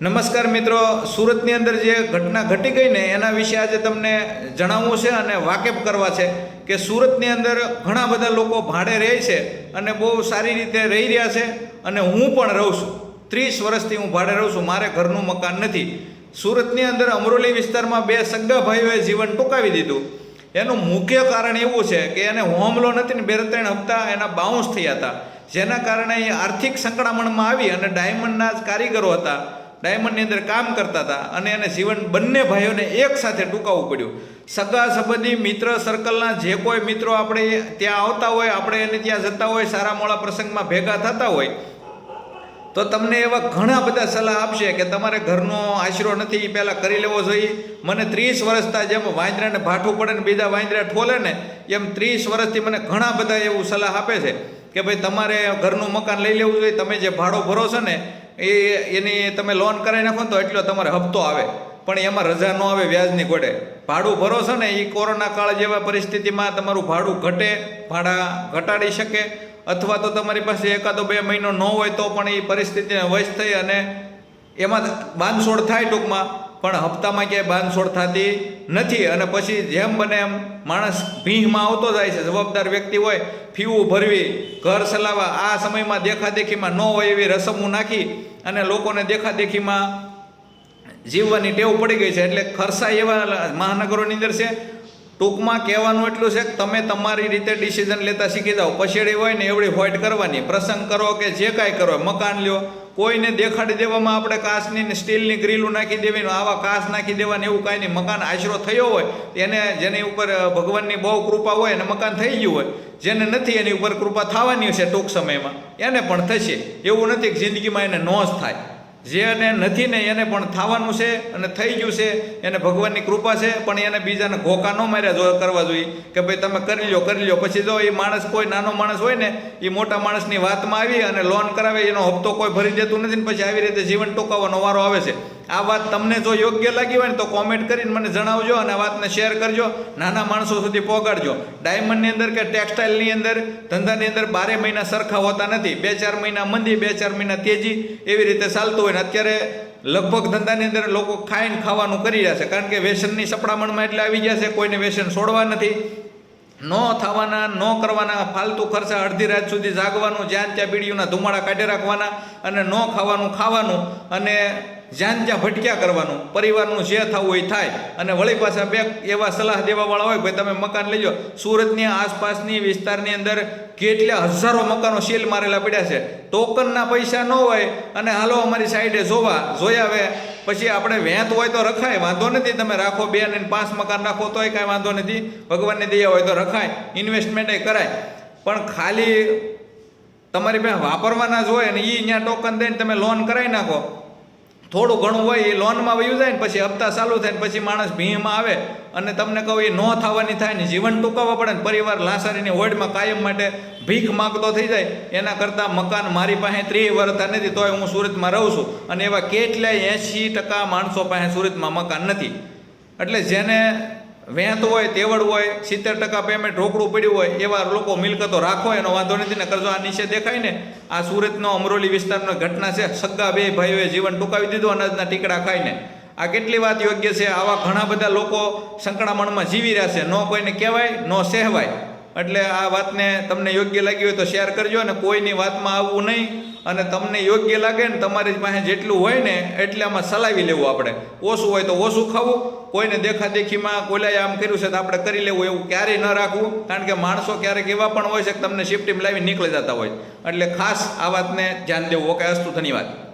નમસ્કાર મિત્રો, સુરતની અંદર જે ઘટના ઘટી ગઈ ને, એના વિશે આજે તમને જણાવવું છે અને વાકેફ કરવા છે કે સુરતની અંદર ઘણા બધા લોકો ભાડે રહે છે અને બહુ સારી રીતે રહી રહ્યા છે અને હું પણ રહું છું. ત્રીસ વર્ષથી હું ભાડે રહું છું, મારે ઘરનું મકાન નથી. સુરતની અંદર અમરોલી વિસ્તારમાં બે સગા ભાઈઓએ જીવન ટૂંકાવી દીધું. એનું મુખ્ય કારણ એવું છે કે એને હોમ લોન હતી ને બે ત્રણ હપ્તા એના બાઉન્સ થયા હતા. જેના કારણે એ આર્થિક સંકળામણમાં આવી અને ડાયમંડના જ કારીગરો હતા. ડાયમંડની અંદર કામ કરતા હતા અને એને જીવન બંને ભાઈઓને એક સાથે ટૂંકાવવું પડ્યું. સગા સંબંધી, મિત્ર સર્કલના જે કોઈ મિત્રો આપણે ત્યાં આવતા હોય, આપણે એને ત્યાં જતા હોય સારા મોળા પ્રસંગમાં ભેગા થતા હોય, તો તમને એવા ઘણા બધા સલાહ આપશે કે તમારે ઘરનો આશરો નથી એ પહેલાં કરી લેવો જોઈએ. મને ત્રીસ વર્ષતા જેમ વાંદરાને ભાઠું પડે ને બીજા વાંદરા ઠોલે ને, એમ ત્રીસ વર્ષથી મને ઘણા બધા એવું સલાહ આપે છે કે ભાઈ તમારે ઘરનું મકાન લઈ લેવું જોઈએ, તમે જે ભાડો ભરો છો ને એ એની તમે લોન કરાવી નાખો ને તો એટલો તમારે હપ્તો આવે. પણ એમાં રજા ન આવે વ્યાજની ગોડે. ભાડું ભરો છો ને એ કોરોના કાળ જેવા પરિસ્થિતિમાં તમારું ભાડું ઘટે, ભાડા ઘટાડી શકે. અથવા તો તમારી પાસે એકાદો બે મહિનો ન હોય તો પણ એ પરિસ્થિતિને વશ થઈ અને એમાં બાંધછોડ થાય ટૂંકમાં. પણ હપ્તામાં ક્યાંય બાંધછોડ થતી નથી. અને પછી જેમ બને એમ માણસ ભીંહમાં આવતો જાય છે. જવાબદાર વ્યક્તિ હોય, ફીવું ભરવી, ઘર ચલાવવા, આ સમયમાં દેખાદેખીમાં ન હોય એવી રસમો નાખી અને લોકોને દેખાદેખીમાં જીવવાની ટેવ પડી ગઈ છે. એટલે ખર્ચા એવા મહાનગરોની અંદર છે ટૂંકમાં કહેવાનું એટલું છે કે તમે તમારી રીતે ડિસિઝન લેતા શીખી જાઓ. પછેડી હોય ને એવડી હોઈટ કરવાની. પ્રસંગ કરો કે જે કાંઈ કરો, મકાન લ્યો. કોઈને દેખાડી દેવામાં આપણે કાચની ને સ્ટીલની ગ્રીલું નાખી દેવી આવા કાચ નાખી દેવાની એવું કાંઈ નહીં. મકાન આશરો થયો હોય, એને જેની ઉપર ભગવાનની બહુ કૃપા હોય અને મકાન થઈ ગયું હોય, જેને નથી એની ઉપર કૃપા થવાની છે ટૂંક સમયમાં, એને પણ થશે. એવું નથી કે જિંદગીમાં એને નોંધ થાય. જેને નથી ને એને પણ થવાનું છે અને થઈ ગયું છે. એને ભગવાનની કૃપા છે, પણ એને બીજાને ઘોકા ન માર્યા જો કરવા જોઈએ. કે ભાઈ તમે કરી લો કરી લો પછી જો એ માણસ કોઈ નાનો માણસ હોય ને એ મોટા માણસની વાતમાં આવી અને લોન કરાવે, એનો હપ્તો કોઈ ભરી દેતું નથી ને પછી આવી રીતે જીવન ટૂંકાવવાનો વારો આવે છે. આ વાત તમને જો યોગ્ય લાગી હોય ને તો કોમેન્ટ કરીને મને જણાવજો અને આ વાતને શેર કરજો. નાના માણસો સુધી પહોંચાડજો ડાયમંડની અંદર કે ટેક્સટાઇલની અંદર, ધંધાની અંદર બારે મહિના સરખા હોતા નથી. બે ચાર મહિના મંદી, બે ચાર મહિના તેજી, એવી રીતે ચાલતું હોય ને અત્યારે લગભગ ધંધાની અંદર લોકો ખાઈને ખાવાનું કરી રહ્યા છે. કારણ કે વેસનની સપડામણમાં એટલે આવી ગયા છે, કોઈને વેસન છોડવા નથી. ન થવાના, ન કરવાના, ફાલતુ ખર્ચા અડધી રાત સુધી જાગવાનું, જ્યાં ત્યાં બીડીઓના ધુમાડા કાઢી રાખવાના અને ન ખાવાનું ખાવાનું અને જ્યાં જ્યાં ભટક્યા કરવાનું. પરિવારનું જે થવું હોય થાય. અને વળી પાછા બે એવા સલાહ દેવાવાળા હોય ભાઈ તમે મકાન લેજો સુરતની આસપાસની વિસ્તારની અંદર કેટલા હજારો મકાનો સીલ મારેલા પડ્યા છે. ટોકનના પૈસા ન હોય અને હાલો અમારી સાઈડે જોવા, જોયા આવે પછી આપણે વેંત હોય તો રખાય, વાંધો નથી. તમે રાખો બે ને પાંચ મકાન રાખો તોય કાંઈ વાંધો નથી. ભગવાનની દયા હોય તો રખાય. ઇન્વેસ્ટમેન્ટ કરાય. પણ ખાલી તમારી પાસે વાપરવાના જ હોય ને એ ત્યાં ટોકન દઈને તમે લોન કરાવી નાખો. થોડું ઘણું હોય એ લોનમાં વયું જાય ને પછી હપ્તા ચાલુ થાય ને પછી માણસ ભીમાં આવે અને તમને કહું એ ન થવાની થાય ને જીવન ટૂંકાવવા પડે ને પરિવાર લાસારીની હોડમાં કાયમ માટે ભીખ માગતો થઈ જાય, એના કરતાં મકાન મારી પાસે ત્રીસ વર્ષતા નથી, તોય હું સુરતમાં રહું છું. અને એવા કેટલાય એંશી ટકા માણસો પાસે સુરતમાં મકાન નથી. એટલે જેને વેંત હોય, તેવડ હોય, સિત્તેર ટકા પેમેન્ટ રોકડું પડ્યું હોય, એવા લોકો મિલકતો રાખો, એનો વાંધો નથી, ને કરજો આ નીચે દેખાય ને, આ સુરતનો અમરોલી વિસ્તારનો ઘટના છે. સગ્ગા બે ભાઈઓએ જીવન ટૂંકાવી દીધું, અનાજના ટીકડા ખાઈને. આ કેટલી વાત યોગ્ય છે? આવા ઘણા બધા લોકો સંકળામણમાં જીવી રહ્યા છે. ન કોઈને કહેવાય, ન સહેવાય. એટલે આ વાતને તમને યોગ્ય લાગી હોય તો શેર કરજો અને કોઈની વાતમાં આવવું નહીં. અને તમને યોગ્ય લાગે ને તમારી પાસે જેટલું હોય ને એટલે આમાં ચલાવી લેવું આપણે. ઓછું હોય તો ઓછું ખાવું. કોઈને દેખાદેખીમાં કોઈલાએ આમ કર્યું છે તો આપણે કરી લેવું. એવું ક્યારેય ન રાખવું. કારણ કે માણસો ક્યારેક એવા પણ હોય છે કે તમને શિફ્ટીમાં લાવી નીકળી જતા હોય. એટલે ખાસ આ વાતને ધ્યાન દેવું. ઓકે, અસ્તુ, ધન્યવાદ.